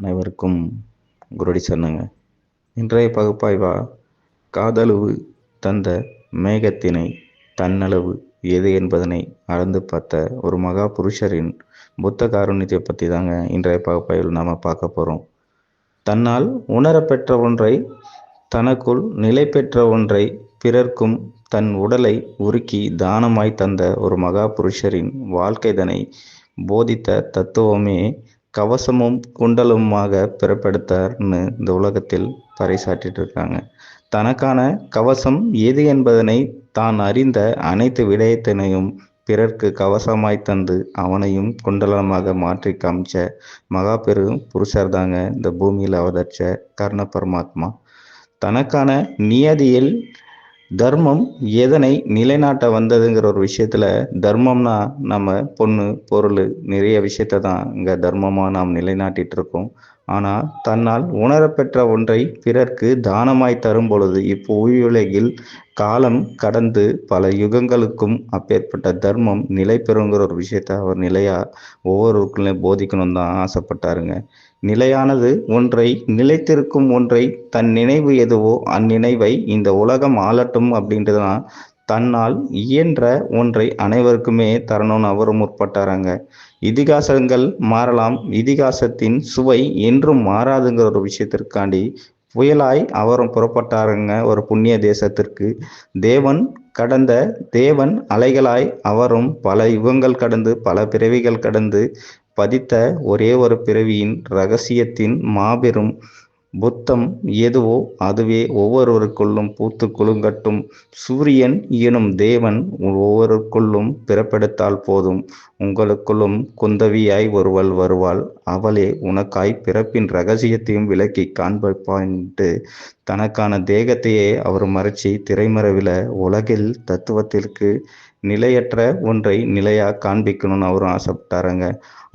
அனைவருக்கும் குருடி சொன்னங்க. இன்றைய பகுப்பாய்வா காதளவு தந்த மேகத்தினை தன்னளவு எது என்பதனை அளந்து பார்த்த ஒரு மகா புருஷரின் புத்த காருண்யத்தை பற்றி தாங்க இன்றைய பகுப்பாய்வில் நாம் பார்க்க போகிறோம் தன்னால் உணரப்பெற்ற ஒன்றை தனக்குள் நிலை பெற்ற ஒன்றை பிறர்க்கும் தன் உடலை உருக்கி தானமாய் தந்த ஒரு மகா புருஷரின் வாழ்க்கைதனை போதித்த தத்துவமே கவசமும் குண்டலுமாக பிறப்பெடுத்தார்னு இந்த உலகத்தில் பறைசாற்றிட்டு இருக்காங்க தனக்கான கவசம் எது என்பதனை தான் அறிந்த அனைத்து விடயத்தினையும் பிறர்க்கு கவசமாய் தந்து அவனையும் குண்டலமாக மாற்றி காமிச்ச மகாபெரும் புருஷர் தாங்க இந்த பூமியில் அவதரிச்ச கர்ண பரமாத்மா. தனக்கான நியதியில் தர்மம் எதனை நிலைநாட்ட வந்ததுங்கிற ஒரு விஷயத்துல தர்மம்னா நம்ம பொண்ணு பொருள் நிறைய விஷயத்த தான் இங்க தர்மமா நாம் நிலைநாட்டிட்டு இருக்கோம். ஆனால் தன்னால் உணரப்பெற்ற ஒன்றை பிறர்க்கு தானமாய் தரும் பொழுது இப்போ காலம் கடந்து பல யுகங்களுக்கும் அப்பேற்பட்ட தர்மம் நிலை பெறுங்கிற ஒரு விஷயத்த அவர் நிலையா ஒவ்வொருவருக்குள்ளே போதிக்கணும் தான் ஆசைப்பட்டாருங்க. நிலையானது ஒன்றை நிலைத்திருக்கும் ஒன்றை தன் நினைவு எதுவோ அந்நினைவை இந்த உலகம் ஆளட்டும் அப்படின்றது தான் தன்னால் இயன்ற ஒன்றை அனைவருக்குமே தரணும்னு அவரும் முற்பட்டாராங்க. இதிகாசங்கள் மாறலாம். இதிகாசத்தின் சுவை என்றும் மாறாதுங்கிற ஒரு விஷயத்திற்காண்டி புயலாய் அவரும் புறப்பட்டாருங்க ஒரு புண்ணிய தேசத்திற்கு. தேவன் கடந்த தேவன் அலைகளாய் அவரும் பல யுகங்கள் கடந்து பல பிறவிகள் கடந்து பதித்த ஒரே ஒரு பிறவியின் ரகசியத்தின் மாபெரும் புத்தம் எதுவோ அதுவே ஒவ்வொருவருக்குள்ளும் பூத்து குலுங்கட்டும். சூரியன் எனும் தேவன் ஒவ்வொருக்குள்ளும் பிறப்பெடுத்தால் போதும். உங்களுக்குள்ளும் குந்தவியாய் ஒருவள் வருவாள். அவளே உனக்காய் பிறப்பின் ரகசியத்தையும் விலக்கி காண்பிப்பான்ட்டு தனக்கான தேகத்தையே அவர் மறைச்சி திரைமறைவில் உலகில் தத்துவத்திற்கு நிலையற்ற ஒன்றை நிலையாக காண்பிக்கணும்னு அவரும் ஆசைப்பட்டாருங்க.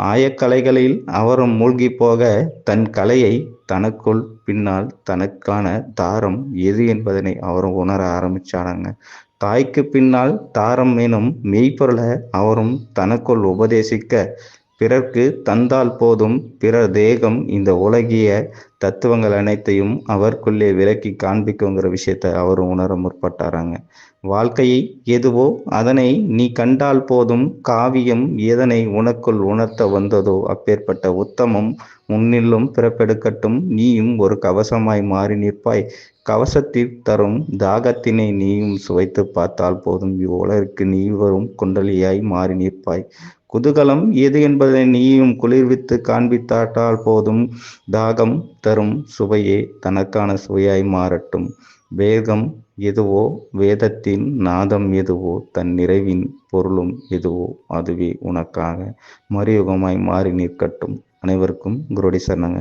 ஆயக்கலைகளில் அவரும் மூழ்கி போக தன் கலையை தனக்குள் பின்னால் தனக்கான தாரம் எது என்பதனை அவரும் உணர ஆரம்பிச்சாராங்க. தாய்க்கு பின்னால் தாரம் எனும் மெய்ப்பொருளை அவரும் தனக்குள் உபதேசிக்க பிறர்க்கு தந்தால் போதும் பிறர் தேகம் இந்த உலகிய தத்துவங்கள் அனைத்தையும் அவருக்குள்ளே விலக்கி காண்பிக்குங்கிற விஷயத்த அவரும் உணர முற்பட்டாராங்க. வாழ்க்கையை எதுவோ அதனை நீ கண்டால் போதும் காவியம் எதனை உனக்குள் உணர்த்த வந்ததோ அப்பேற்பட்ட உத்தமம் முன்னிலும் பிறப்பெடுக்கட்டும் நீயும் ஒரு கவசமாய் மாறி நிற்பாய். கவசத்தில் தரும் தாகத்தினை நீயும் சுவைத்து பார்த்தால் போதும். இவ்வுலகிற்கு நீ வரும் குண்டலியாய் மாறி நிற்பாய். குதூகலம் எது என்பதை நீயும் குளிர்வித்து காண்பித்தாட்டால் போதும். தாகம் தரும் சுவையே தனக்கான சுவையாய் மாறட்டும். வேகம் எதுவோ வேதத்தின் நாதம் எதுவோ தன் நிறைவின் பொருளும் எதுவோ அதுவே உனக்காக மறுயுகமாய் மாறி நிற்கட்டும். அனைவருக்கும் குருடி சரணங்க.